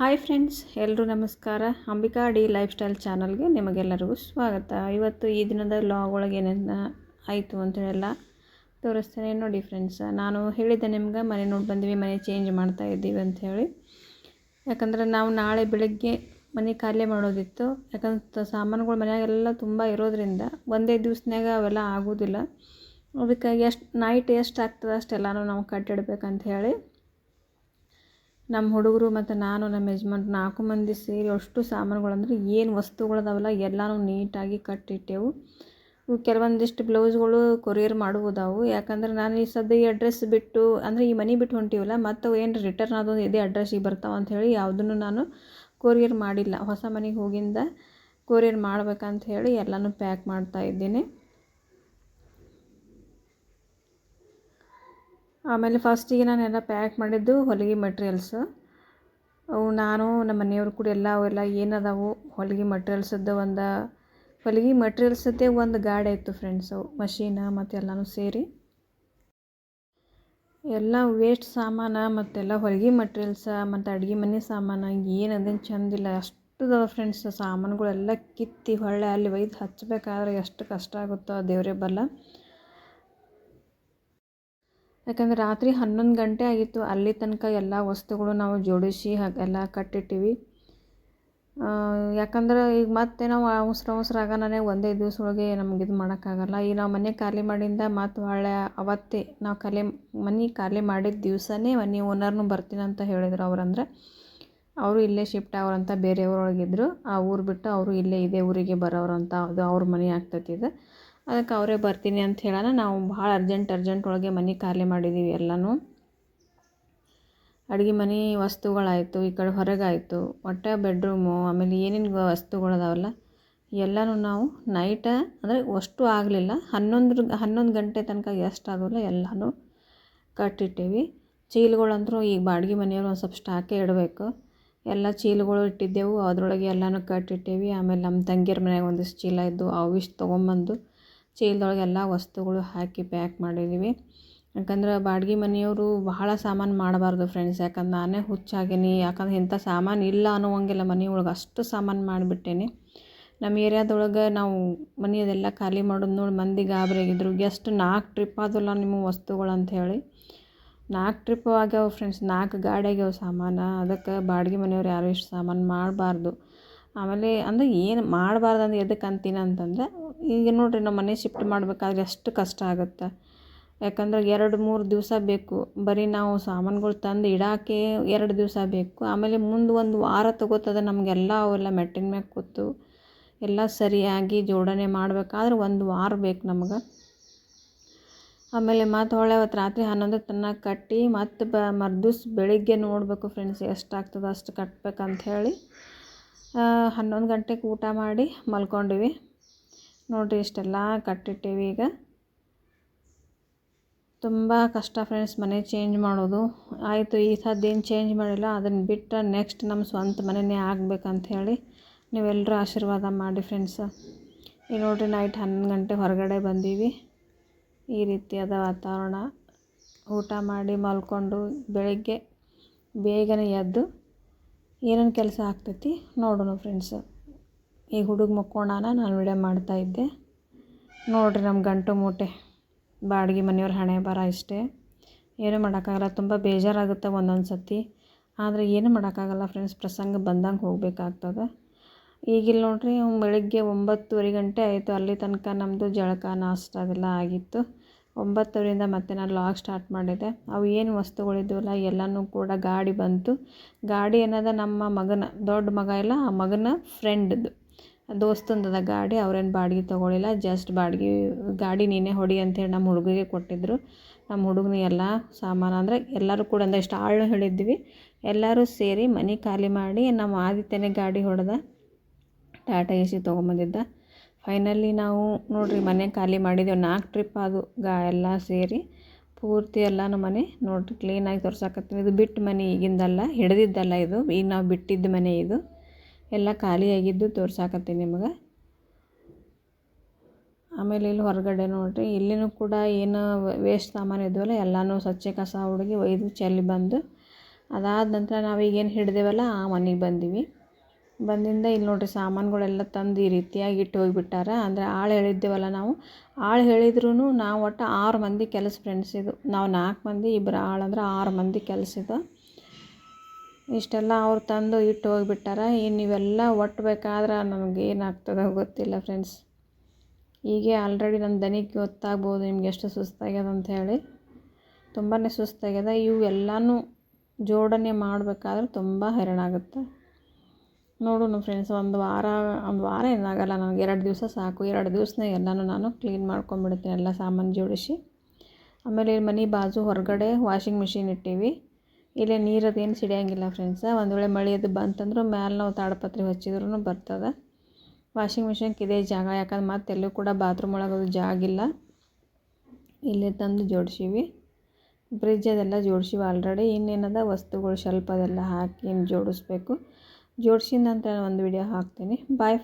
Hi friends ಎಲ್ಲರೂ ನಮಸ್ಕಾರ. Ambika D life style ಚಾನಲ್ಗೆ ನಿಮಗೆಲ್ಲರಿಗೂ ಸ್ವಾಗತ. ಇವತ್ತು ಈ ದಿನದ ಲಾಗ್ ಒಳಗೆ ಏನೇನು ಆಯಿತು ಅಂತೇಳೆಲ್ಲ ತೋರಿಸ್ತೇನೆ. ನೋಡಿ ಫ್ರೆಂಡ್ಸ್, ನಾನು ಹೇಳಿದ್ದೆ ನಿಮ್ಗೆ ಮನೆ ನೋಡಿ ಬಂದ್ವಿ, ಮನೆ ಚೇಂಜ್ ಮಾಡ್ತಾ ಇದ್ದೀವಿ ಅಂಥೇಳಿ. ಯಾಕಂದ್ರೆ ನಾವು ನಾಳೆ ಬೆಳಗ್ಗೆ ಮನೆ ಖಾಲಿ ಮಾಡೋದಿತ್ತು. ಯಾಕಂದ್ರೆ ಸಾಮಾನುಗಳು ಮನೆಯಾಗೆಲ್ಲ ತುಂಬ ಇರೋದ್ರಿಂದ ಒಂದೇ ದಿವ್ಸನಾಗ ಅವೆಲ್ಲ ಆಗೋದಿಲ್ಲ. ಅದಕ್ಕೆ ಎಷ್ಟು ನೈಟ್ ಎಷ್ಟು ಆಗ್ತದೆ ಅಷ್ಟೆಲ್ಲನೂ ನಾವು ಕಟ್ಟಿಡ್ಬೇಕಂತ ಹೇಳಿ ನಮ್ಮ ಹುಡುಗರು ಮತ್ತು ನಾನು ನಮ್ಮ ಯಜಮಾನ್ರು ನಾಲ್ಕು ಮಂದಿ ಸೇರಿ ಅಷ್ಟು ಸಾಮಾನುಗಳಂದ್ರೆ ಏನು ವಸ್ತುಗಳದಾವಲ್ಲ ಎಲ್ಲನೂ ನೀಟಾಗಿ ಕಟ್ಟಿಟ್ಟೆವು. ಕೆಲವೊಂದಿಷ್ಟು ಬ್ಲೌಸ್ಗಳು ಕೊರಿಯರ್ ಮಾಡುವುದಾವು. ಯಾಕಂದ್ರೆ ನಾನು ಈ ಸದ್ಯ ಈ ಅಡ್ರೆಸ್ ಬಿಟ್ಟು, ಅಂದರೆ ಈ ಮನೆ ಬಿಟ್ಟು ಹೊಂಟೀವಲ್ಲ, ಮತ್ತು ಏನು ರಿಟರ್ನ್ ಆದವು, ಇದೇ ಅಡ್ರೆಸ್ಸಿಗೆ ಬರ್ತಾವೆ ಅಂಥೇಳಿ ಯಾವುದನ್ನು ನಾನು ಕೊರಿಯರ್ ಮಾಡಿಲ್ಲ. ಹೊಸ ಮನೆಗೆ ಹೋಗಿಂದ ಕೊರಿಯರ್ ಮಾಡ್ಬೇಕಂತ ಹೇಳಿ ಎಲ್ಲನೂ ಪ್ಯಾಕ್ ಮಾಡ್ತಾ ಇದ್ದೀನಿ. ಆಮೇಲೆ ಫಸ್ಟಿಗೆ ನಾನೆಲ್ಲ ಪ್ಯಾಕ್ ಮಾಡಿದ್ದು ಹೊಲಿಗೆ ಮೆಟ್ರಿಯಲ್ಸ್ ಅವು ನಾನು, ನಮ್ಮ ಮನೆಯವ್ರು ಕೂಡ ಎಲ್ಲ, ಅವೆಲ್ಲ ಏನದಾವು ಹೊಲಿಗೆ ಮಟ್ರಿಯಲ್ಸದ್ದು ಒಂದು, ಹೊಲಿಗೆ ಮಟ್ರಿಯಲ್ಸದ್ದೇ ಒಂದು ಗಾಡಿ ಇತ್ತು ಫ್ರೆಂಡ್ಸ್ ಅವು ಮಷೀನ ಮತ್ತು ಎಲ್ಲನೂ ಸೇರಿ. ಎಲ್ಲ ವೇಸ್ಟ್ ಸಾಮಾನು ಮತ್ತೆಲ್ಲ ಹೊಲಿಗೆ ಮಟ್ರಿಯಲ್ಸ ಮತ್ತು ಅಡುಗೆ ಮನೆ ಸಾಮಾನು, ಏನದೇನು ಚಂದಿಲ್ಲ ಅಷ್ಟು ಅದಾವ ಫ್ರೆಂಡ್ಸ್ ಸಾಮಾನುಗಳೆಲ್ಲ ಕಿತ್ತಿ ಹೊಳ್ಳೆ ಅಲ್ಲಿ ಒಯ್ದು ಹಚ್ಚಬೇಕಾದ್ರೆ ಎಷ್ಟು ಕಷ್ಟ ಆಗುತ್ತೋ ದೇವರೇ ಬಲ್ಲ. ಯಾಕಂದ್ರೆ ರಾತ್ರಿ ಹನ್ನೊಂದು ಗಂಟೆ ಆಗಿತ್ತು. ಅಲ್ಲಿ ತನಕ ಎಲ್ಲ ವಸ್ತುಗಳು ನಾವು ಜೋಡಿಸಿ ಎಲ್ಲ ಕಟ್ಟಿಟ್ಟಿವಿ. ಯಾಕಂದ್ರೆ ಈಗ ಮತ್ತೆ ನಾವು ಅವಸರ ಅವಸರ ಆಗೋಣನೆ ಒಂದೇ ದಿವಸ ಒಳಗೆ ನಮ್ಗೆ ಇದು ಮಾಡೋಕ್ಕಾಗಲ್ಲ. ಈಗ ನಾವು ಮನೆ ಖಾಲಿ ಮಾಡಿಂದ ಮತ್ತು ಹೊಳ್ಳೆ ಅವತ್ತೇ ನಾವು ಖಾಲಿ, ಮನೆ ಖಾಲಿ ಮಾಡಿದ ದಿವಸನೇ ಮನೆ ಓನರ್ನು ಬರ್ತೀನಿ ಅಂತ ಹೇಳಿದ್ರು ಅವ್ರಂದ್ರೆ. ಅವರು ಇಲ್ಲೇ ಶಿಫ್ಟ್ ಆಗೋರಂತ ಬೇರೆಯವ್ರೊಳಗಿದ್ರು ಆ ಊರು ಬಿಟ್ಟು ಅವರು ಇಲ್ಲೇ ಇದೇ ಊರಿಗೆ ಬರೋರಂತ ಅದು ಅವ್ರ ಮನೆ ಆಗ್ತೈತಿ ಇದು. ಅದಕ್ಕೆ ಅವರೇ ಬರ್ತೀನಿ ಅಂತ ಹೇಳೋಣ. ನಾವು ಭಾಳ ಅರ್ಜೆಂಟ್ ಅರ್ಜೆಂಟ್ ಒಳಗೆ ಮನೆ ಖಾಲಿ ಮಾಡಿದ್ದೀವಿ ಎಲ್ಲನೂ. ಅಡುಗೆ ಮನೆ ವಸ್ತುಗಳಾಯಿತು, ಈ ಕಡೆ ಹೊರಗಾಯಿತು ಒಟ್ಟು ಬೆಡ್ರೂಮು ಆಮೇಲೆ ಏನೇನು ವಸ್ತುಗಳದಾವಲ್ಲ, ಎಲ್ಲನೂ ನಾವು ನೈಟ ಅಂದರೆ ಅಷ್ಟು ಆಗಲಿಲ್ಲ. ಹನ್ನೊಂದ್ರ, ಹನ್ನೊಂದು ಗಂಟೆ ತನಕ ಎಷ್ಟು ಆಗೋಲ್ಲ, ಎಲ್ಲನೂ ಕಟ್ಟಿಟ್ಟೀವಿ. ಚೀಲಗಳಂತೂ ಈಗ ಬಾಡಿಗೆ ಮನೆಯವರು ಒಂದು ಸ್ವಲ್ಪ ಸ್ಟಾಕೇ ಇಡಬೇಕು. ಎಲ್ಲ ಚೀಲಗಳು ಇಟ್ಟಿದ್ದೆವು, ಅದರೊಳಗೆ ಎಲ್ಲನೂ ಕಟ್ಟಿಟ್ಟೇವಿ. ಆಮೇಲೆ ನಮ್ಮ ತಂಗಿಯರ ಮನೆಯಾಗ ಒಂದಿಷ್ಟು ಚೀಲ ಇದ್ದು ಅವಿಷ್ಟು ತೊಗೊಂಬಂದು ಚೀಲದೊಳಗೆ ಎಲ್ಲ ವಸ್ತುಗಳು ಹಾಕಿ ಪ್ಯಾಕ್ ಮಾಡಿದ್ದೀವಿ. ಯಾಕಂದ್ರೆ ಬಾಡಿಗೆ ಮನೆಯವರು ಬಹಳ ಸಾಮಾನು ಮಾಡಬಾರ್ದು ಫ್ರೆಂಡ್ಸ್ ಯಾಕಂದ್ರೆ ನಾನೇ ಹುಚ್ಚಾಗೀನಿ. ಯಾಕಂದ್ರೆ ಇಂಥ ಸಾಮಾನು ಇಲ್ಲ ಅನ್ನುವಂಗಿಲ್ಲ ಮನೆಯೊಳಗೆ ಅಷ್ಟು ಸಾಮಾನು ಮಾಡಿಬಿಟ್ಟೇನಿ. ನಮ್ಮ ಏರಿಯಾದೊಳಗೆ ನಾವು ಮನೆಯದೆಲ್ಲ ಖಾಲಿ ಮಾಡೋದು ನೋಡಿ ಮಂದಿ ಗಾಬರಿ ಆಗಿದ್ರು. ಎಷ್ಟು ನಾಲ್ಕು ಟ್ರಿಪ್ ಆದಲ್ಲ ನಿಮ್ಮ ವಸ್ತುಗಳು ಅಂಥೇಳಿ ನಾಲ್ಕು ಟ್ರಿಪ್ ಆಗ್ಯಾವ ಫ್ರೆಂಡ್ಸ್ ನಾಲ್ಕು ಗಾಡಿ ಆಗ್ಯಾವ ಸಾಮಾನು. ಅದಕ್ಕೆ ಬಾಡಿಗೆ ಮನೆಯವ್ರು ಯಾರು ಇಷ್ಟು ಸಾಮಾನು ಮಾಡಬಾರ್ದು. ಆಮೇಲೆ ಅಂದರೆ ಏನು ಮಾಡಬಾರ್ದು ಅಂದ್ರೆ ಎದಕ್ಕೆ ಅಂತೀನಿ ಅಂತಂದ್ರೆ ಈಗ ನೋಡಿರಿ ನಮ್ಮ ಮನೆ ಶಿಫ್ಟ್ ಮಾಡಬೇಕಾದ್ರೆ ಎಷ್ಟು ಕಷ್ಟ ಆಗುತ್ತೆ. ಯಾಕಂದ್ರೆ ಎರಡು, ಮೂರು ದಿವಸ ಬೇಕು. ಬರೀ ನಾವು ಸಾಮಾನುಗಳು ತಂದು ಇಡಾಕೆ ಎರಡು ದಿವಸ ಬೇಕು. ಆಮೇಲೆ ಮುಂದೆ ಒಂದು ವಾರ ತಗೋತದೆ ನಮಗೆಲ್ಲ ಅವೆಲ್ಲ ಮೆಟ್ಟಿನ ಮ್ಯಾಗ ಕೂತು. ಎಲ್ಲ ಸರಿಯಾಗಿ ಜೋಡಣೆ ಮಾಡಬೇಕಾದ್ರೆ ಒಂದು ವಾರ ಬೇಕು ನಮ್ಗೆ. ಆಮೇಲೆ ಮತ್ತು ಹೊಳೆ ಅವತ್ತು ರಾತ್ರಿ ಹನ್ನೊಂದು ತನಕ ಕಟ್ಟಿ ಮತ್ತು ಬ ಮರ್ದಿವ್ಸ ಬೆಳಿಗ್ಗೆ ನೋಡಬೇಕು ಫ್ರೆಂಡ್ಸ್ ಎಷ್ಟು ಎಷ್ಟಾಗ್ತದೆ ಅಷ್ಟು ಕಟ್ಬೇಕಂತ ಹೇಳಿ. ಹನ್ನೊಂದು ಗಂಟೆಗೆ ಊಟ ಮಾಡಿ ಮಲ್ಕೊಂಡಿವಿ. ನೋಡಿರಿ ಇಷ್ಟೆಲ್ಲ ಕಟ್ಟಿಟ್ಟೀವಿ ಈಗ. ತುಂಬ ಕಷ್ಟ ಫ್ರೆಂಡ್ಸ್ ಮನೆ ಚೇಂಜ್ ಮಾಡೋದು. ಆಯಿತು, ಈ ಸದ್ದೇನು ಚೇಂಜ್ ಮಾಡಿಲ್ಲ, ಅದನ್ನು ಬಿಟ್ಟು ನೆಕ್ಸ್ಟ್ ನಮ್ಮ ಸ್ವಂತ ಮನೆಯೇ ಆಗ್ಬೇಕಂತ ಹೇಳಿ ನೀವೆಲ್ಲರೂ ಆಶೀರ್ವಾದ ಮಾಡಿ ಫ್ರೆಂಡ್ಸ್ ಈಗ ನೋಡಿರಿ ನೈಟ್ ಹನ್ನೊಂದು ಗಂಟೆ ಹೊರಗಡೆ ಬಂದೀವಿ. ಈ ರೀತಿಯಾದ ವಾತಾವರಣ. ಊಟ ಮಾಡಿ ಮಲ್ಕೊಂಡು ಬೆಳಗ್ಗೆ ಬೇಗನೆ ಎದ್ದು ಏನೇನು ಕೆಲಸ ಆಗ್ತೈತಿ ನೋಡೋಣ ಫ್ರೆಂಡ್ಸ್ ಈಗ ಹುಡುಗ ಮಕ್ಕೊಂಡಾನ ನಾನು ವಿಡಿಯೋ ಮಾಡ್ತಾಯಿದ್ದೆ ನೋಡಿರಿ ನಮ್ಮ ಗಂಟು ಮೂಟೆ. ಬಾಡಿಗೆ ಮನೆಯವ್ರ ಹಣೆ ಬರ ಇಷ್ಟೇ. ಏನೂ ಮಾಡೋಕ್ಕಾಗಲ್ಲ, ತುಂಬ ಬೇಜಾರಾಗುತ್ತೆ ಒಂದೊಂದು ಸತಿ ಆದರೆ ಏನು ಮಾಡೋಕ್ಕಾಗಲ್ಲ ಫ್ರೆಂಡ್ಸ್ ಪ್ರಸಂಗ ಬಂದಂಗೆ ಹೋಗಬೇಕಾಗ್ತದೆ. ಈಗಿಲ್ಲಿ ನೋಡಿರಿ ಬೆಳಗ್ಗೆ ಒಂಬತ್ತುವರೆ ಗಂಟೆ ಆಯಿತು. ಅಲ್ಲಿ ತನಕ ನಮ್ಮದು ಜಳಕ, ನಾಷ್ಟ ಅದೆಲ್ಲ ಆಗಿತ್ತು. ಒಂಬತ್ತುವರೆಯಿಂದ ಮತ್ತೆ ನಾನು ಲಾಗ್ ಸ್ಟಾರ್ಟ್ ಮಾಡಿದೆ. ಅವು ಏನು ವಸ್ತುಗಳಿದ್ವಲ್ಲ, ಎಲ್ಲನೂ ಕೂಡ ಗಾಡಿ ಬಂತು. ಗಾಡಿ ಏನದ, ನಮ್ಮ ಮಗನ, ದೊಡ್ಡ ಮಗ ಇಲ್ಲ, ಆ ಮಗನ ಫ್ರೆಂಡ್ದು ದೋಸ್ತಂದದ ಗಾಡಿ, ಅವ್ರೇನು ಬಾಡಿಗೆ ತೊಗೊಳಿಲ್ಲ ಜಸ್ಟ್ ಬಾಡಿಗೆ, ಗಾಡಿ ನೀನೇ ಹೊಡಿ ಅಂತೇಳಿ ನಮ್ಮ ಹುಡುಗಿಗೆ ಕೊಟ್ಟಿದ್ದರು ನಮ್ಮ ಹುಡುಗನ ಎಲ್ಲ ಸಾಮಾನು ಅಂದರೆ ಎಲ್ಲರೂ ಕೂಡ ಒಂದಷ್ಟು ಆಳು ಹೇಳಿದ್ವಿ. ಎಲ್ಲರೂ ಸೇರಿ ಮನೆ ಖಾಲಿ ಮಾಡಿ ನಮ್ಮ ಆದಿತ್ಯನೇ ಗಾಡಿ ಹೊಡೆದ. ಟಾಟಾ ಎ ಸಿ ತೊಗೊಂಬಂದಿದ್ದ. ಫೈನಲಿ ನಾವು ನೋಡಿರಿ ಮನೆ ಖಾಲಿ ಮಾಡಿದ್ದೆವು ನಾಲ್ಕು ಟ್ರಿಪ್ ಅದು ಗಾ ಎಲ್ಲ ಸೇರಿ. ಪೂರ್ತಿ ಎಲ್ಲನೂ ಮನೆ ನೋಡಿರಿ ಕ್ಲೀನಾಗಿ ತೋರ್ಸಕತ್ತೀನಿ ಇದು ಬಿಟ್ಟು ಮನೆ ಈಗಿಂದಲ್ಲ, ಹಿಡಿದಿದ್ದಲ್ಲ ಇದು. ಈಗ ನಾವು ಬಿಟ್ಟಿದ್ದ ಮನೆ ಇದು. ಎಲ್ಲ ಖಾಲಿಯಾಗಿದ್ದು ತೋರ್ಸಾಕತ್ತೀನಿ ನಿಮಗೆ. ಆಮೇಲೆ ಇಲ್ಲಿ ಹೊರಗಡೆ ನೋಡಿರಿ, ಇಲ್ಲಿನೂ ಕೂಡ ಏನು ವೇಸ್ಟ್ ಸಾಮಾನು ಇದ್ವಲ್ಲ, ಎಲ್ಲನೂ ಸ್ವಚ್ಛ ಕಸ ಹುಡುಗಿ ಒಯ್ದು ಚೆಲ್ಲಿ ಬಂದು ಅದಾದ ನಂತರ ನಾವೀಗೇನು ಹಿಡ್ದೇವಲ್ಲ, ಆ ಮನೆಗೆ ಬಂದೀವಿ. ಬಂದಿಂದ ಇಲ್ಲಿ ನೋಡಿರಿ ಸಾಮಾನುಗಳೆಲ್ಲ ತಂದು ಈ ರೀತಿಯಾಗಿ ಇಟ್ಟು ಹೋಗಿಬಿಟ್ಟಾರ. ಅಂದರೆ ಆಳು ಹೇಳಿದ್ದೇವಲ್ಲ ನಾವು, ಆಳು ಹೇಳಿದ್ರೂ ನಾವು ಒಟ್ಟು ಆರು ಮಂದಿ ಕೆಲಸ ಫ್ರೆಂಡ್ಸ್ ಇದು. ನಾವು ನಾಲ್ಕು ಮಂದಿ ಇಬ್ಬರು ಆಳು ಅಂದ್ರೆ ಆರು ಮಂದಿ ಕೆಲಸ ಇದು. ಇಷ್ಟೆಲ್ಲ ಅವ್ರು ತಂದು ಇಟ್ಟು ಹೋಗಿಬಿಟ್ಟಾರ. ಇನ್ನು ಇವೆಲ್ಲ ಒಟ್ಟಬೇಕಾದ್ರೆ ನನಗೆ ಏನಾಗ್ತದೋ ಗೊತ್ತಿಲ್ಲ ಫ್ರೆಂಡ್ಸ್ ಹೀಗೆ ಆಲ್ರೆಡಿ ನನ್ನ ದನಿಗೆ ಗೊತ್ತಾಗ್ಬೋದು ನಿಮ್ಗೆ ಎಷ್ಟು ಸುಸ್ತಾಗ್ಯದ ಅಂತ ಹೇಳಿ. ತುಂಬಾ ಸುಸ್ತಾಗ್ಯದ. ಇವು ಎಲ್ಲನೂ ಜೋಡಣೆ ಮಾಡಬೇಕಾದ್ರೆ ತುಂಬ ಹೈರಾಣಾಗುತ್ತೆ ನೋಡೋಣ ಫ್ರೆಂಡ್ಸ್ ಒಂದು ವಾರ ಒಂದು ವಾರ ಏನಾಗಲ್ಲ ನನಗೆ. ಎರಡು ದಿವಸ ಸಾಕು. ಎರಡು ದಿವಸನೇ ಎಲ್ಲನೂ ನಾನು ಕ್ಲೀನ್ ಮಾಡ್ಕೊಂಬಿಡ್ತೀನಿ ಎಲ್ಲ ಸಾಮಾನು ಜೋಡಿಸಿ. ಆಮೇಲೆ ಮನೆ ಬಾಜು ಹೊರಗಡೆ ವಾಷಿಂಗ್ ಮಿಷಿನ್ ಇಟ್ಟೀವಿ. ಇಲ್ಲೇ ಏನು ಸಿಡಿಯೋಂಗಿಲ್ಲ ಫ್ರೆಂಡ್ಸ ಒಂದು ವೇಳೆ ಮಳೆ ಅದು ಬಂತಂದ್ರೆ ಮ್ಯಾಲೆ ನಾವು ತಾಡಪತ್ರೆ ಹಚ್ಚಿದ್ರೂ ಬರ್ತದೆ. ವಾಷಿಂಗ್ ಮಿಷಿನ್ಗೆ ಇದೇ ಜಾಗ ಯಾಕಂದ್ರೆ ಮತ್ತೆ ಎಲ್ಲೂ ಕೂಡ ಬಾತ್ರೂಮ್ ಒಳಗೆ ಅದು ಜಾಗ ಇಲ್ಲ. ಇಲ್ಲೇ ತಂದು ಜೋಡಿಸೀವಿ. ಬ್ರಿಡ್ಜ್ ಅದೆಲ್ಲ ಜೋಡಿಸೀವಿ ಆಲ್ರೆಡಿ ಇನ್ನೇನದ? ವಸ್ತುಗಳು ಸ್ವಲ್ಪ ಅದೆಲ್ಲ ಹಾಕಿ ಜೋಡಿಸ್ಬೇಕು. ಜೋಡಿಸಿದ ನಂತರ ಒಂದು ವಿಡಿಯೋ ಹಾಕ್ತೀನಿ. ಬಾಯ್